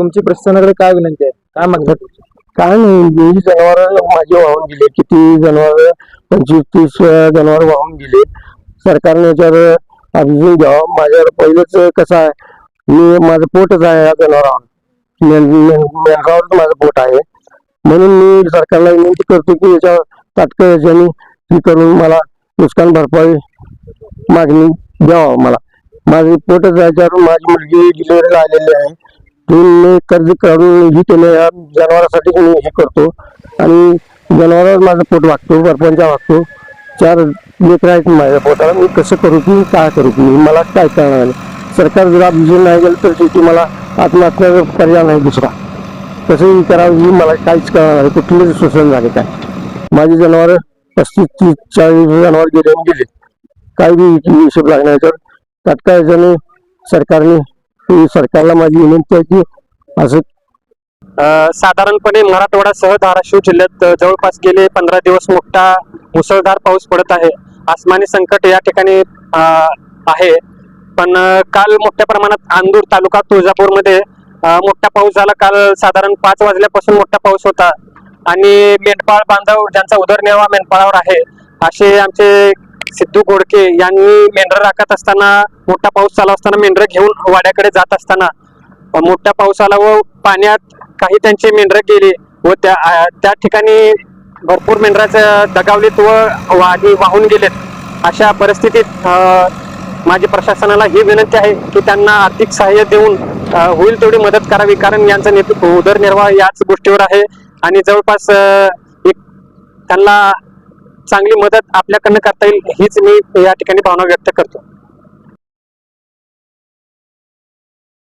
तुमची प्रशासनाकडे काय विनंती आहे? काय मागणी आहे तुमची? काय नाही ही जनावर माझे वाहून गेले. किती जनावर पंचवीस तीस जनावर वाहून गेले. सरकारने याच्यावर अभिजून घ्यावा माझ्यावर पहिलंच कसं आहे मी माझं पोटच आहे या जनावरावर. मेंढरावरच माझं पोट आहे. म्हणून मी सरकारला विनंती करतो की याच्यावर तात्काळ याच्याने हे करून मला नुकसान भरपाई मागणी द्यावा मला. माझे पोटच याच्यावर माझी मुलगी डिलिव्हरीला आलेली आहे. मी कर्ज काढून ही केले या जनावरांसाठी मी हे करतो. आणि जनावरावर माझं पोट वागतो परपंचा वागतो. चार लेकर आहेत माझ्या पोटाला मी कसं करू की काय करू? की मला काय करणार नाही सरकार जर अभिजून नाही गेलं तर शेवटी मला आत्महत्या पर्याय नाही दुसरा. कसंही करावं ही मला काहीच कळणार नाही. कुठलेच शोषण झाले काय माझी जनावर पस्तीस तीस चाळीस जनावर गेले गेले. काही बी हिशोब लागणार तात्काळ याच्याने सरकारने सरकारला माझी विनंती आहे की असं अ, साधारणपणे मराठवाड्यासह धाराशिव जिल्ह्यात जवळपास गेले पंधरा दिवस मोठा मुसळधार पाऊस पडत आहे. आसमानी संकट या ठिकाणी आहे. पण काल मोठ्या प्रमाणात आंदूर तालुका तुळजापूरमध्ये मोठा पाऊस झाला. काल साधारण पाच वाजल्यापासून मोठा पाऊस होता. आणि मेंढपाळ बांधव ज्यांचा उदरनिर्वाह मेंढपाळावर आहे असे आमचे सिद्धू गोडके यांनी मेंढर राखत असताना मोठा पाऊस चालू असताना मेंढर घेऊन वाड्याकडे जात असताना मोठ्या पाऊस आला व पाण्यात काही त्यांचे मेंढर गेले व त्या त्या ठिकाणी भरपूर मेंढराच्या दगावलीत व वाढी वाहून गेलेत. अशा परिस्थितीत माझी प्रशासनाला ही विनंती आहे की त्यांना आर्थिक सहाय्य देऊन होईल तेवढी मदत करावी कारण यांचा नेतृत्व उदरनिर्वाह याच गोष्टीवर आहे. आणि जवळपास एक त्यांना चांगली मदत आपल्याकडनं करता येईल हीच मी या ठिकाणी भावना व्यक्त करतो.